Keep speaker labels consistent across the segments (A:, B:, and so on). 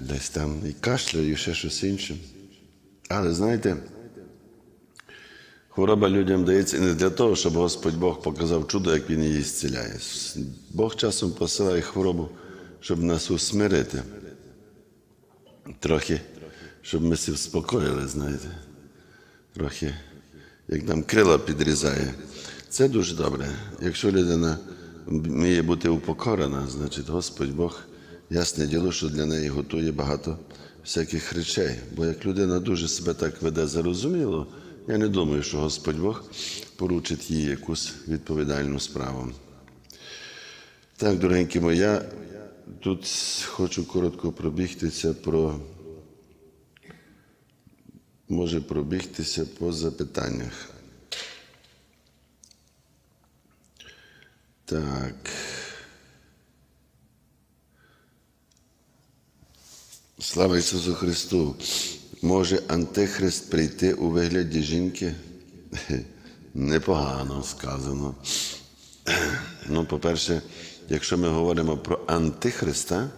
A: десь там і кашляю, і ще щось інше. Але знаєте, хвороба людям дається не для того, щоб Господь Бог показав чудо, як Він її зціляє. Бог часом посилає хворобу, щоб нас усмирити. Трохи, щоб ми всі вспокоїли, знаєте. Трохи, як нам крила підрізає. Це дуже добре. Якщо людина вміє бути упокорена, значить Господь Бог, ясне діло, що для неї готує багато всяких речей. Бо як людина дуже себе так веде зарозуміло, я не думаю, що Господь Бог поручить їй якусь відповідальну справу. Так, дорогенькі мої, я тут хочу коротко пробігтися про, може пробігтися по запитаннях. Так. Слава Ісусу Христу! Може Антихрист прийти у вигляді жінки? Непогано сказано. Ну, по-перше, якщо ми говоримо про Антихриста,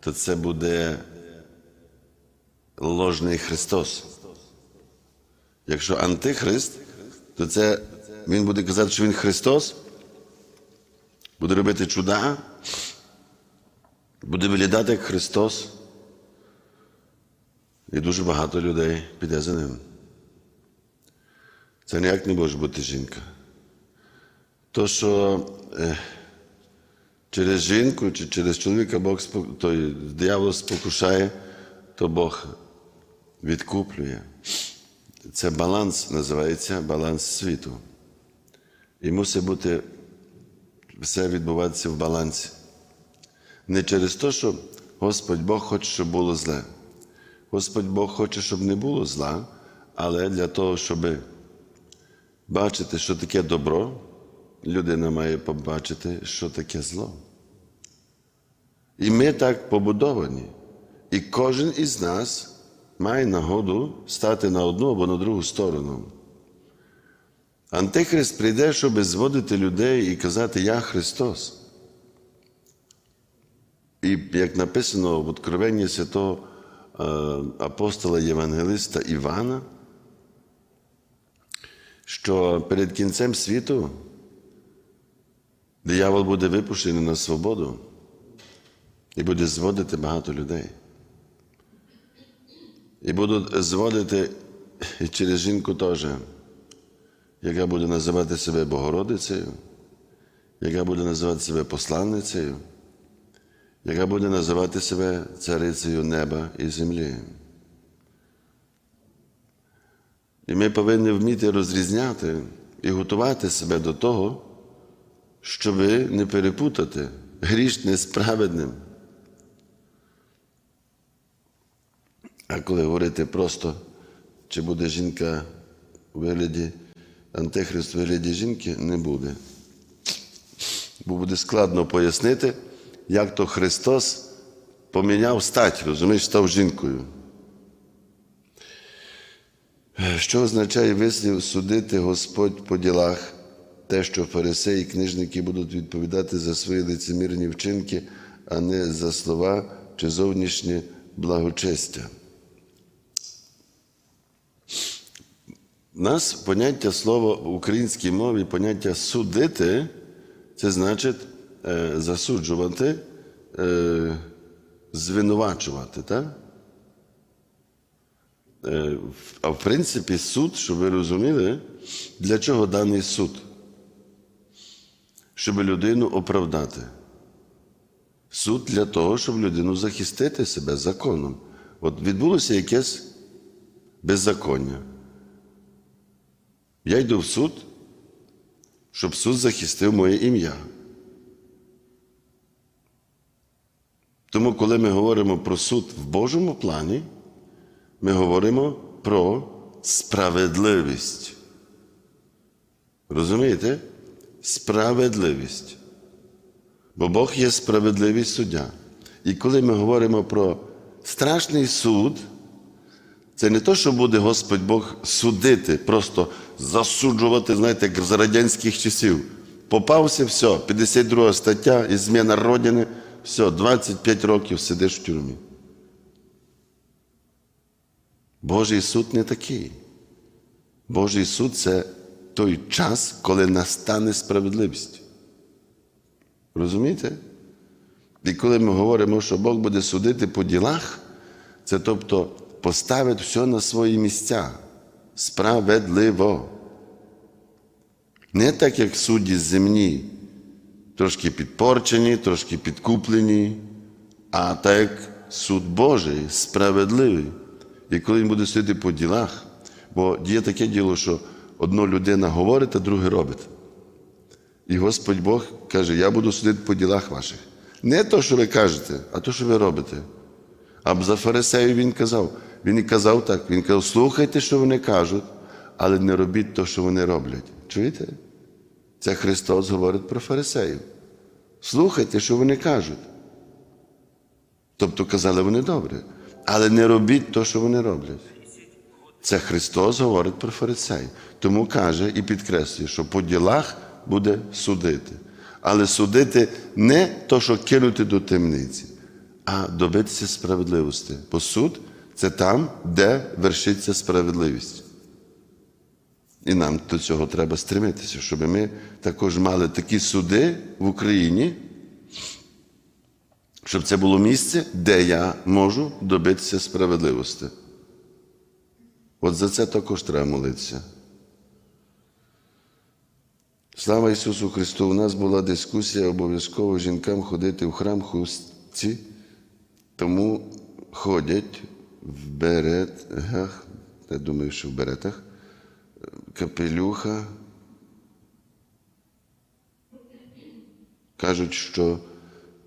A: то це буде ложний Христос. Якщо Антихрист, то це він буде казати, що він Христос, буде робити чуда, буде виглядати як Христос. І дуже багато людей піде за ним. Це ніяк не може бути жінка. То, що е, через жінку чи через чоловіка Бог той диявол спокушає, то Бог відкуплює. Це баланс називається баланс світу. І мусить бути все відбуватися в балансі. Не через те, що Господь Бог хоче, щоб було зле. Господь Бог хоче, щоб не було зла, але для того, щоб бачити, що таке добро, людина має побачити, що таке зло. І ми так побудовані. І кожен із нас має нагоду стати на одну або на другу сторону. Антихрист прийде, щоб зводити людей і казати Я Христос. І як написано в Откровенні святого апостола Євангелиста Івана, що перед кінцем світу диявол буде випущений на свободу і буде зводити багато людей. І будуть зводити через жінку теж, яка буде називати себе Богородицею, яка буде називати себе посланницею, яка буде називати себе царицею неба і землі. І ми повинні вміти розрізняти і готувати себе до того, щоб не перепутати грішне з праведним. А коли говорити просто, чи буде жінка у вигляді, антихрист у вигляді жінки, не буде. Бо буде складно пояснити, як то Христос поміняв стать, розумієш, став жінкою. Що означає вислів судити Господь по ділах, те, що фарисеї і книжники будуть відповідати за свої лицемірні вчинки, а не за слова чи зовнішнє благочестя? У нас поняття слова в українській мові, поняття судити, це значить засуджувати, е, звинувачувати. Так? Е, а в принципі, суд, щоб ви розуміли, для чого даний суд? Щоб людину оправдати. Суд для того, щоб людину захистити себе законом. От відбулося якесь беззаконня. Я йду в суд, щоб суд захистив моє ім'я. Тому, коли ми говоримо про суд в Божому плані, ми говоримо про справедливість. Розумієте? Справедливість. Бо Бог є справедливість суддя. І коли ми говоримо про страшний суд, це не то, що буде Господь Бог судити, просто засуджувати, знаєте, як за радянських часів. Попався, все, 52 стаття і зміна родини, все, 25 років сидиш в тюрмі. Божий суд не такий. Божий суд це той час, коли настане справедливість. Розумієте? І коли ми говоримо, що Бог буде судити по ділах, це тобто поставить все на свої місця справедливо. Не так, як судді земні, трошки підпорчені, трошки підкуплені, а так як суд Божий, справедливий. І коли він буде судити по ділах, бо є таке діло, що одна людина говорить, а друге робить. І Господь Бог каже: Я буду судити по ділах ваших. Не то, що ви кажете, а то, що ви робите. А за фарисеїв він казав. Він і казав так, він казав, слухайте, що вони кажуть, але не робіть те, що вони роблять. Чуєте? Це Христос говорить про фарисеїв. Слухайте, що вони кажуть. Тобто казали вони добре, але не робіть те, що вони роблять. Це Христос говорить про фарисеїв. Тому каже і підкреслює, що по ділах буде судити. Але судити не то, що кинути до темниці, а добитися справедливості. Бо суд це там, де вершиться справедливість. І нам до цього треба стремитися, щоб ми також мали такі суди в Україні, щоб це було місце, де я можу добитися справедливості. От за це також треба молитися. Слава Ісусу Христу! У нас була дискусія обов'язково жінкам ходити в храм хустці, тому ходять в беретах, я думаю, що в беретах, капелюха. Кажуть, що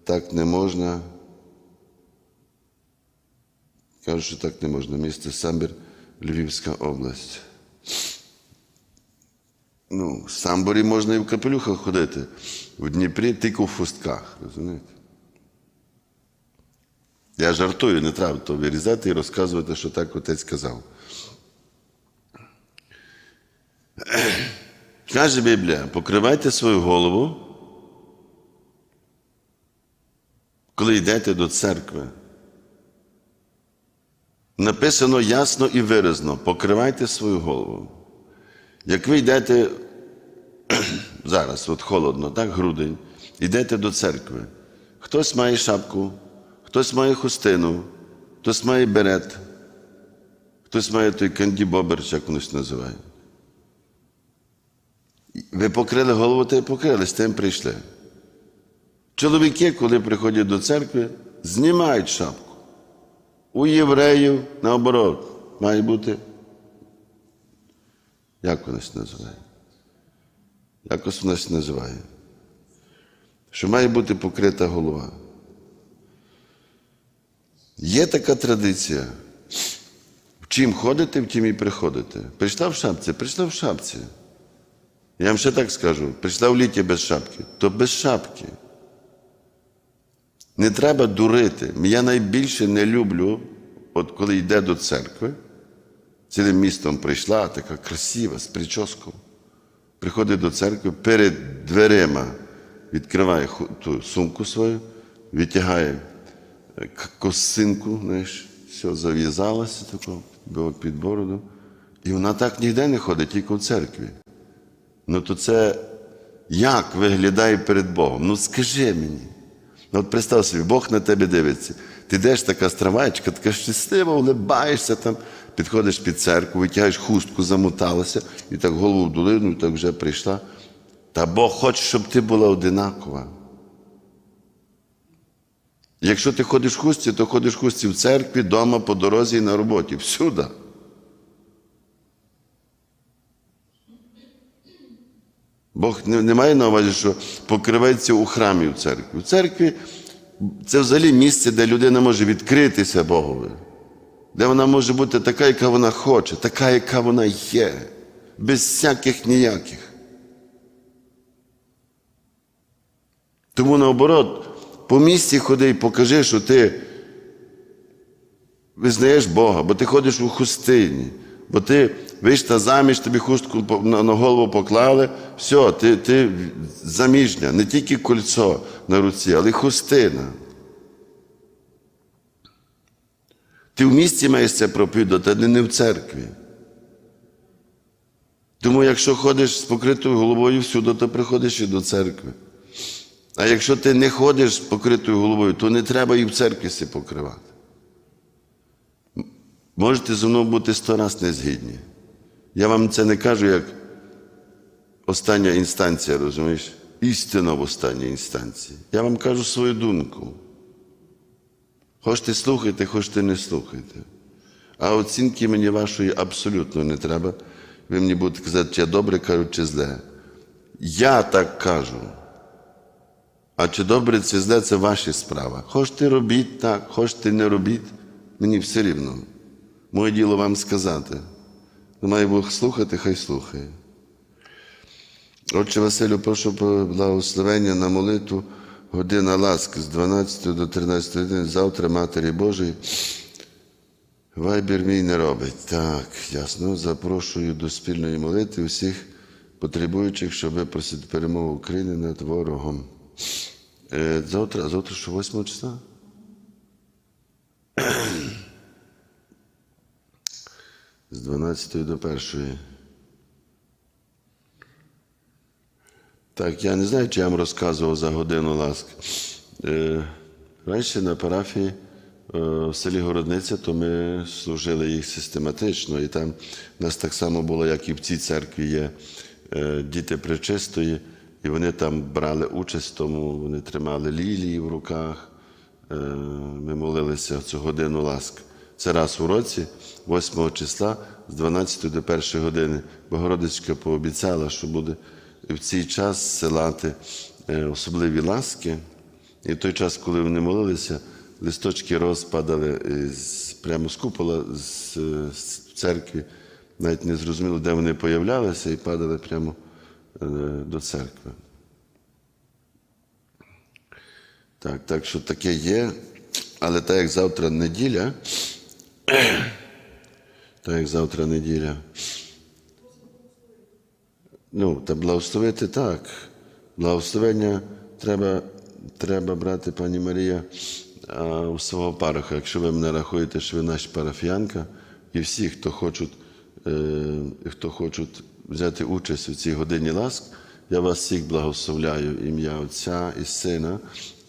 A: так не можна. Кажуть, що так не можна. Місто Самбір, Львівська область. Ну, в Самборі можна і в капелюхах ходити. В Дніпрі тільки в хустках, розумієте? Я жартую, не треба то вирізати і розказувати, що так отець казав. Каже Біблія, покривайте свою голову, коли йдете до церкви. Написано ясно і виразно, покривайте свою голову. Як ви йдете зараз, от холодно, так, грудень, йдете до церкви. Хтось має шапку, хтось має хустину, хтось має берет, хтось має той кандібобер, як воно називає. Ви покрили голову та й покрили, з тим прийшли. Чоловіки, коли приходять до церкви, знімають шапку. У євреїв, наоборот, має бути. Як вона це називає? Якось вона це називає. Що має бути покрита голова. Є така традиція. В чим ходите, в тім і приходите. Прийшла в шапці, прийшла в шапці. Я вам ще так скажу: літі без шапки, то без шапки. Не треба дурити. Я найбільше не люблю, от коли йде до церкви, цілим містом прийшла, така красива, з прическою. Приходить до церкви, перед дверима відкриває ту сумку свою, витягає е, косинку, знаєш, все зав'язалося тако, під бороду. І вона так ніде не ходить, тільки в церкві. Ну то це як виглядає перед Богом? Ну скажи мені. Ну от представ собі, Бог на тебе дивиться. Ти йдеш така стравачка, така щаслива, улибаєшся там, підходиш під церкву, витягаєш хустку, замоталася, і так голову в долину, і так вже прийшла. Та Бог хоче, щоб ти була одинакова. Якщо ти ходиш в хустці, то ходиш в хустці в церкві, вдома, по дорозі і на роботі. Всюди. Бог не, не має на увазі, що покривається у храмі в церкві. В церкві це взагалі місце, де людина може відкритися Богові, де вона може бути така, яка вона хоче, така, яка вона є, без всяких ніяких. Тому наоборот, по місті ходи і покажи, що ти визнаєш Бога, бо ти ходиш у хустині, бо ти вийшла заміж, тобі хустку на голову поклали, все, ти, ти заміжня, не тільки кольцо на руці, але й хустина. Ти в місті маєш це проповідати, а не в церкві. Тому якщо ходиш з покритою головою всюди, то приходиш і до церкви. А якщо ти не ходиш з покритою головою, то не треба і в церкві покривати. Можете зі мною бути сто раз не згідні. Я вам це не кажу як остання інстанція, розумієш? Істина в останній інстанції. Я вам кажу свою думку. Хочете слухайте, хочете не слухайте. А оцінки мені вашої абсолютно не треба. Ви мені будете казати, чи я добре кажу, чи зле. Я так кажу. А чи добре, чи зле, це ваші справа. Хочете робіть так, хочете не робіть, мені все рівно. Моє діло вам сказати. Має Бог слухати, хай слухає. Отче Василю, прошу благословення на молитву, година ласки з 12 до 13 години, завтра Матері Божої. Вайбер мій не робить. Так, ясно. Запрошую до спільної молитви всіх потребуючих, щоб випросити перемогу України над ворогом. Е, завтра, завтра що 8 числа? З 12 до 1. Так, я не знаю, чи я вам розказував за годину ласк. Раніше на парафії е, в селі Городниця, то ми служили їх систематично. І там у нас так само було, як і в цій церкві є е, діти пречистої, і вони там брали участь, тому вони тримали лілії в руках. Е, Ми молилися цю годину ласк. Це раз у році, 8 числа, з 12 до 1 години. Богородичка пообіцяла, що буде в цей час силати е, особливі ласки. І в той час, коли вони молилися, листочки роз падали з, прямо з купола з, з церкви. Навіть не зрозуміло, де вони появлялися, і падали прямо е, до церкви. Так, так що таке є, але так як завтра неділя, так як завтра неділя. Ну, та благословити так. Благословення треба, треба брати, пані Марія, у свого пароха. Якщо ви мене рахуєте, що ви наша парафіянка, і всі, хто хочуть, е, хто хочуть взяти участь у цій годині ласк, я вас всіх благословляю ім'я Отця і Сина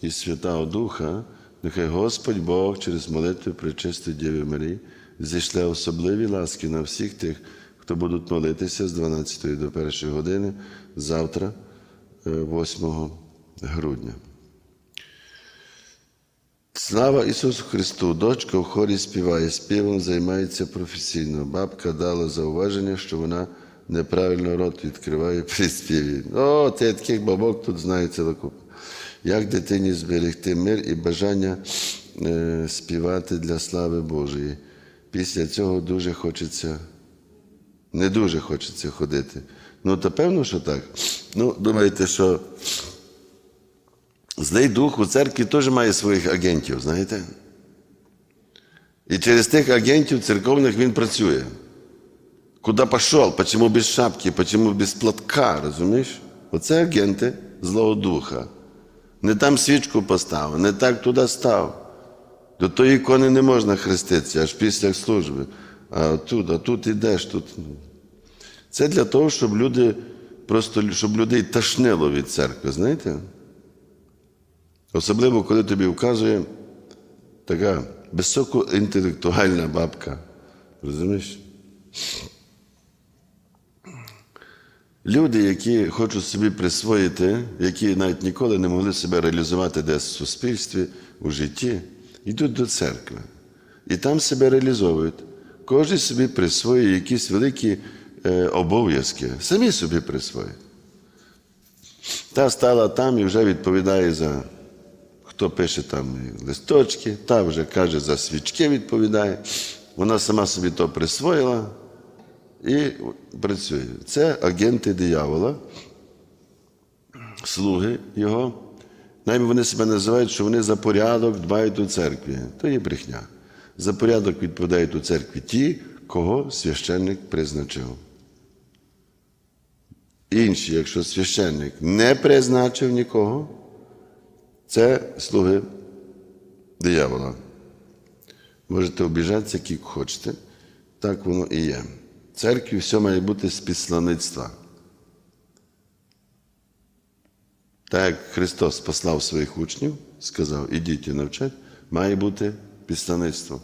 A: і Святого Духа. Нехай Господь Бог через молитву причистить Діви Марії зійшле особливі ласки на всіх тих, хто будуть молитися з 12 до 1 години завтра, е, 8 грудня. Слава Ісусу Христу! Дочка в хорі співає, співом займається професійно. Бабка дала зауваження, що вона неправильно рот відкриває при співі. О, ти таких бабок тут знає ціла. Як дитині зберегти мир і бажання е, співати для слави Божої. Після цього дуже хочеться, не дуже хочеться ходити. Ну, то певно, що так. Ну, думаєте, що злий дух у церкві теж має своїх агентів, знаєте? І через тих агентів церковних він працює. Куда пішов? Почему без шапки, почему без платка, розумієш? Оце агенти Злого Духа. Не там свічку поставив, не так туди став. До тої ікони не можна хреститися, аж після служби. А тут, а тут ідеш, тут. Це для того, щоб люди, просто щоб людей ташнило від церкви, знаєте? Особливо, коли тобі вказує така високоінтелектуальна бабка. Розумієш? Люди, які хочуть собі присвоїти, які навіть ніколи не могли себе реалізувати десь в суспільстві, у житті, йдуть до церкви. І там себе реалізовують. Кожен собі присвоює якісь великі е, обов'язки, самі собі присвоюють. Та стала там і вже відповідає за хто пише там листочки, та вже каже за свічки відповідає. Вона сама собі то присвоїла і працює. Це агенти диявола, слуги його. Навіть вони себе називають, що вони за порядок дбають у церкві. То є брехня. За порядок відповідають у церкві ті, кого священник призначив. Інші, якщо священник не призначив нікого, це слуги диявола. Можете обіжатися, як хочете. Так воно і є. Церкві все має бути з післаництва. Так як Христос послав своїх учнів, сказав, ідіть і навчать, має бути післаництво.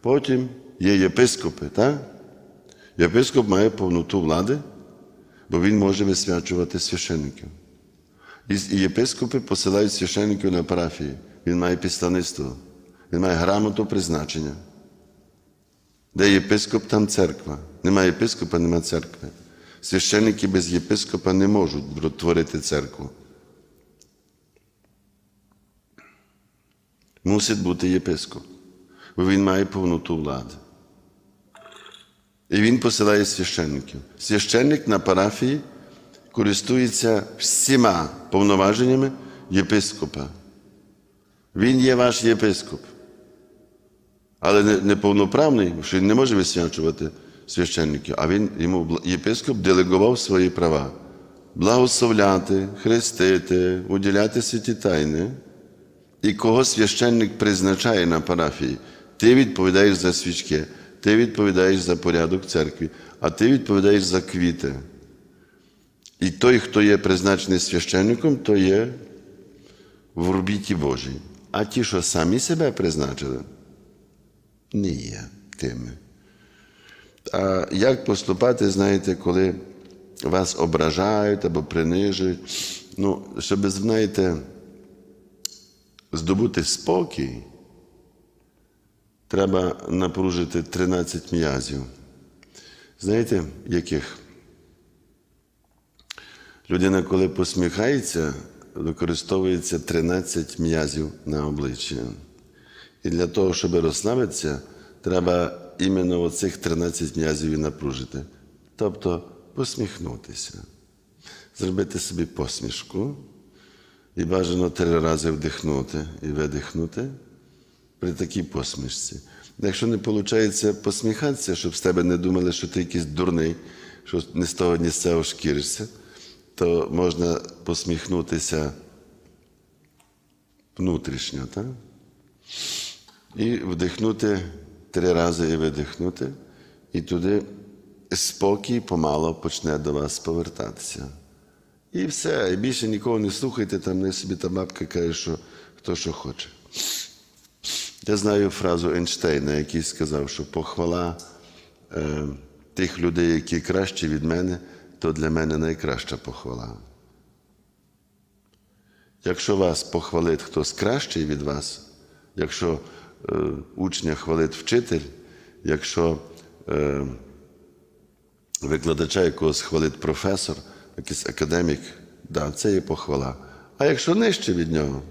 A: Потім є єпископи, так? Єпископ має повноту влади, бо він може висвячувати священників. І єпископи посилають священників на парафії. Він має післаництво, він має грамоту призначення. Де єпископ, там церква. Немає єпископа, немає церкви. Священники без єпископа не можуть творити церкву. Мусить бути єпископ, бо він має повноту влади. І він посилає священників. Священник на парафії користується всіма повноваженнями єпископа. Він є ваш єпископ. Але не, не що він не може висвячувати священників, а він йому єпископ делегував свої права. Благословляти, хрестити, уділяти святі тайни. І кого священник призначає на парафії, ти відповідаєш за свічки, ти відповідаєш за порядок в церкві, а ти відповідаєш за квіти. І той, хто є призначений священником, то є в орбіті Божій. А ті, що самі себе призначили, не є тими. А як поступати, знаєте, коли вас ображають або принижують? Ну, щоб, знаєте, здобути спокій, треба напружити 13 м'язів. Знаєте, яких? Людина, коли посміхається, використовується 13 м'язів на обличчі. І для того, щоб розслабитися, треба іменно оцих 13 м'язів і напружити. Тобто посміхнутися, зробити собі посмішку і бажано три рази вдихнути і видихнути при такій посмішці. Якщо не виходить посміхатися, щоб з тебе не думали, що ти якийсь дурний, що не з того, ні з цього шкіришся, то можна посміхнутися внутрішньо, так? І вдихнути три рази і видихнути, і туди спокій помало почне до вас повертатися. І все, і більше нікого не слухайте, там не собі та бабка каже, що хто що хоче. Я знаю фразу Ейнштейна, який сказав, що похвала е, тих людей, які кращі від мене, то для мене найкраща похвала. Якщо вас похвалить хтось кращий від вас, якщо учня хвалить вчитель, якщо е, викладача якогось хвалить професор, якийсь академік, да, це є похвала. А якщо нижче від нього,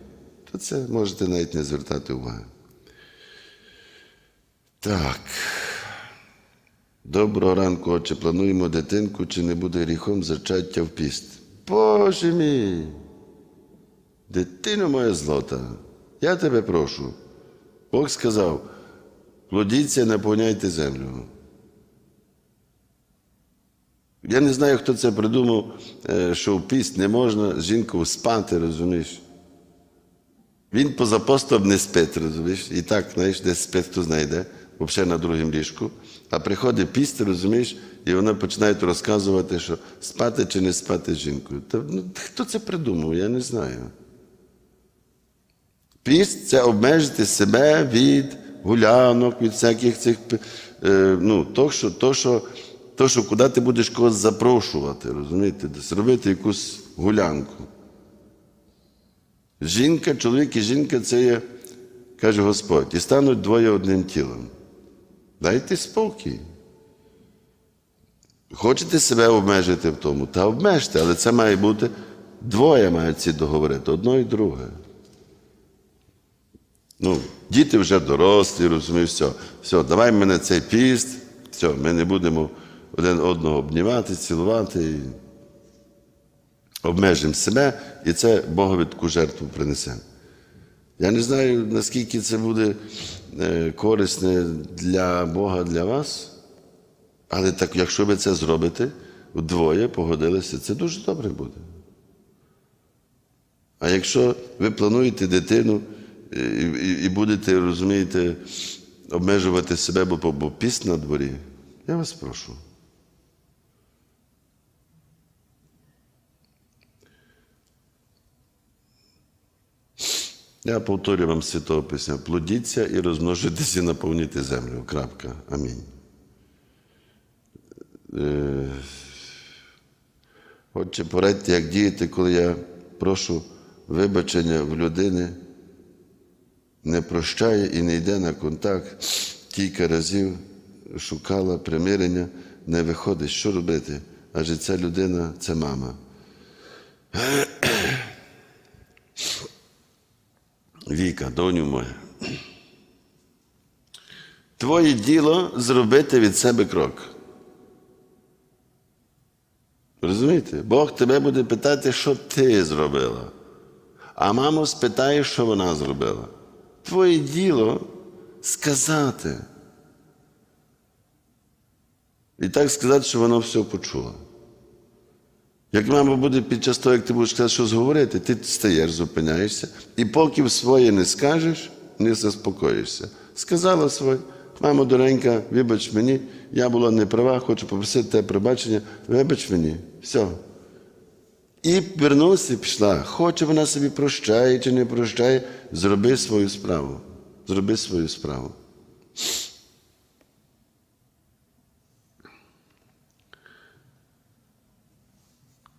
A: то це можете навіть не звертати уваги. Так. Доброго ранку, отче. Плануємо дитинку, чи не буде гріхом зачаття в піст. Боже мій! Дитино моя злота, я тебе прошу. Бог сказав: плодіться, наповняйте землю. Я не знаю, хто це придумав, е, що в піст не можна з жінкою спати, розумієш? Він поза постом не спить, розумієш? І так, знаєш, десь спить, хто знайде, взагалі на другому ліжку. А приходить піст, розумієш, і вона починає розказувати, що спати чи не спати з жінкою. Та, ну, хто це придумав, я не знаю. Піст це обмежити себе від гулянок, від всяких цих, е, ну, то, що, то, що, то, що куди ти будеш когось запрошувати, розумієте, десь робити якусь гулянку. Жінка, чоловік і жінка це є, каже Господь, і стануть двоє одним тілом. Дайте спокій. Хочете себе обмежити в тому, та обмежте, але це має бути двоє мають ці договорити, одно і друге. Ну, діти вже дорослі, розумієш, все, все, давай мене цей піст, все, ми не будемо один одного обнімати, цілувати. І обмежимо себе, і це Богові таку жертву принесемо. Я не знаю, наскільки це буде е, корисне для Бога, для вас, але так, якщо ви це зробите, вдвоє погодилися, це дуже добре буде. А якщо ви плануєте дитину і, і, будете, розумієте, обмежувати себе, бо, бо піст на дворі. Я вас прошу. Я повторю вам святого Письма. Плодіться і розмножитися і наповнити землю. Крапка. Амінь. Е, Отче, порадьте, як діяти, коли я прошу вибачення в людини, не прощає і не йде на контакт. Кілька разів шукала примирення, не виходить. Що робити? Адже ця людина це мама. Віка, доню моя. Твоє діло зробити від себе крок. Розумієте? Бог тебе буде питати, що ти зробила. А маму спитає, що вона зробила. Твоє діло сказати. І так сказати, що вона все почула. Як мама буде під час того, як ти будеш казати, щось говорити, ти стаєш, зупиняєшся, і поки своє не скажеш, не заспокоїшся. Сказала своє, мамо доренька, вибач мені, я була неправа, хочу попросити тебе пробачення, вибач мені, все. І вернулася і пішла. Хоче вона собі прощає чи не прощає, зроби свою справу. Зроби свою справу.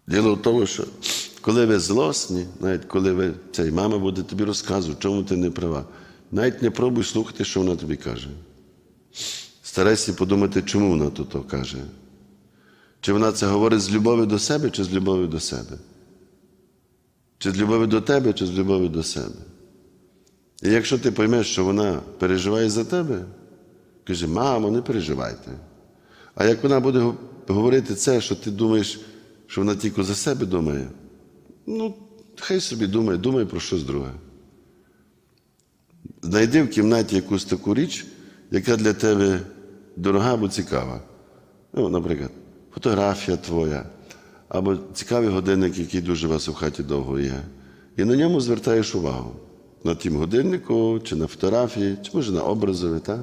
A: Діло в тому, що коли ви злосні, навіть коли ви цей мама буде тобі розказувати, чому ти не права, навіть не пробуй слухати, що вона тобі каже. Старайся подумати, чому вона то, то каже. Чи вона це говорить з любові до себе, чи з любові до себе? Чи з любові до тебе, чи з любові до себе? І якщо ти поймеш, що вона переживає за тебе, каже, мамо, не переживайте. А як вона буде говорити це, що ти думаєш, що вона тільки за себе думає, ну, хай собі думає, думає про щось друге. Знайди в кімнаті якусь таку річ, яка для тебе дорога або цікава. Ну, наприклад, фотографія твоя, або цікавий годинник, який дуже у вас у хаті довго є. І на ньому звертаєш увагу. На тім годиннику, чи на фотографії, чи може на образові, так?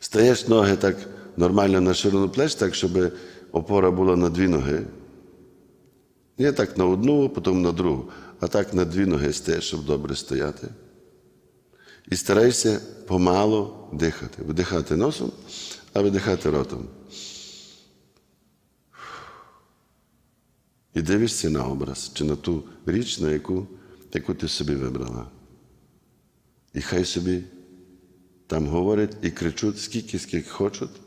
A: Стаєш ноги так нормально на ширину плеч, так, щоб опора була на дві ноги. Не так на одну, потім на другу, а так на дві ноги стаєш, щоб добре стояти. І старайся помалу дихати. Вдихати носом, а видихати ротом. І дивишся на образ чи на ту річ, на яку, яку ти собі вибрала. І хай собі там говорять і кричуть, скільки, скільки хочуть,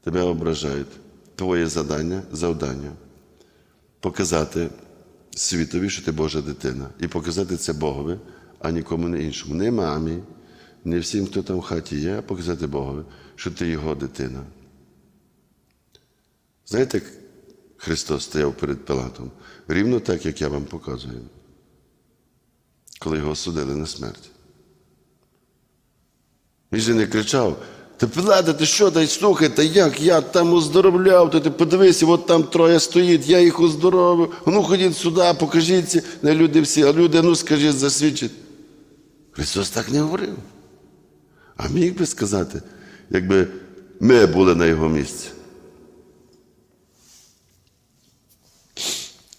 A: тебе ображають. Твоє завдання, завдання показати світові, що ти Божа дитина, і показати це Богові, а нікому не іншому. Не мамі, не всім, хто там в хаті є, а показати Богові, що ти його дитина. Знаєте, Христос стояв перед Пилатом? Рівно так, як я вам показую, коли його судили на смерть. Він же не кричав, та Пилата, ти що, дай слухай, та як я там оздоровляв, то ти подивися, от там троє стоїть, я їх оздоровив. Ну ходіть сюди, покажіться, на люди всі, а люди, ну скажіть, засвідчить. Христос так не говорив. А міг би сказати, якби ми були на його місці.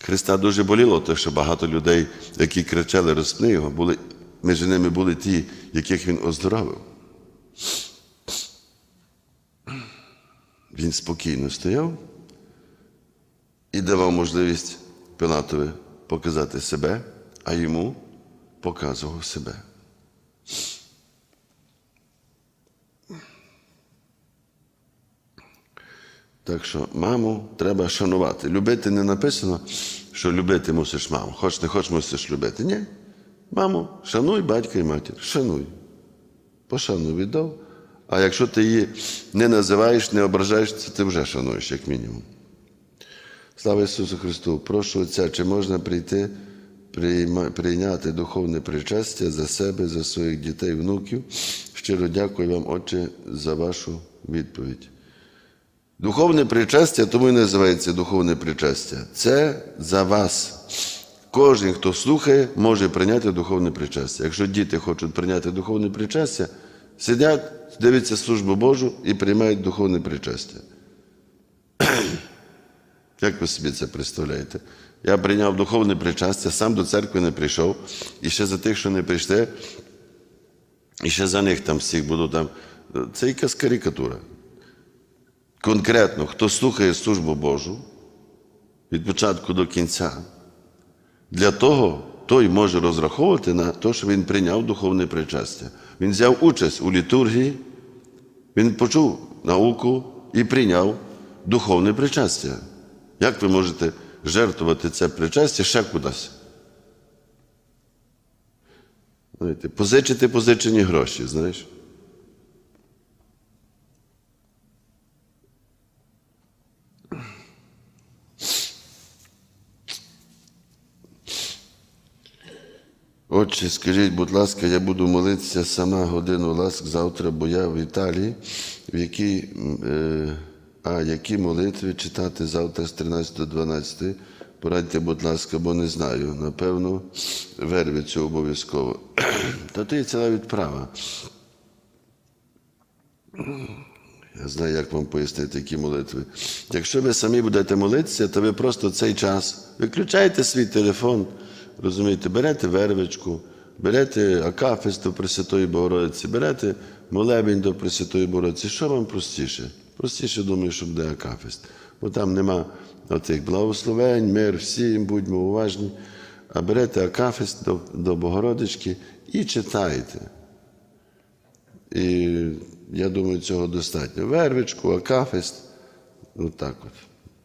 A: Христа дуже боліло, те, що багато людей, які кричали, розпни його, були, між ними були ті, яких він оздоровив. Він спокійно стояв і давав можливість Пилатові показати себе, а йому показував себе. Так що маму треба шанувати. Любити не написано, що любити мусиш маму. Хоч не хоч мусиш любити. Ні. Маму, шануй батька і матір. Шануй. Пошану віддав. А якщо ти її не називаєш, не ображаєш, це ти вже шануєш, як мінімум. Слава Ісусу Христу! Прошу Отця, чи можна прийти, прийняти духовне причастя за себе, за своїх дітей, внуків. Щиро дякую вам, Отче, за вашу відповідь. Духовне причастя, тому і називається духовне причастя. Це за вас. кожен, хто слухає, може прийняти духовне причастя. Якщо діти хочуть прийняти духовне причастя, сидять, дивляться службу Божу і приймають духовне причастя. Як ви собі це представляєте? Я прийняв духовне причастя, сам до церкви не прийшов, і ще за тих, що не прийшли, і ще за них там всіх буду там. Це якась карикатура. Конкретно, хто слухає службу Божу від початку до кінця, для того той може розраховувати на те, що він прийняв духовне причастя. Він взяв участь у літургії, він почув науку і прийняв духовне причастя. Як ви можете жертвувати це причастя ще кудись? Знаєте, позичити позичені гроші, знаєш? Отче, скажіть, будь ласка, я буду молитися сама годину ласк завтра, бо я в Італії, в якій, е, а які молитви читати завтра з 13 до 12. Порадьте, будь ласка, бо не знаю. Напевно, вервицю обов'язково. Та то є ціла відправа. Я знаю, як вам пояснити які молитви. Якщо ви самі будете молитися, то ви просто цей час виключаєте свій телефон, розумієте, берете вервичку, берете акафист до Пресвятої Богородиці, берете молебень до Пресвятої Богородиці. Що вам простіше? Простіше, думаю, що буде акафист. Бо там нема оцих благословень, мир всім, будьмо уважні. А берете акафист до, до Богородички і читаєте. І я думаю, цього достатньо. Вервичку, акафист. Отак от.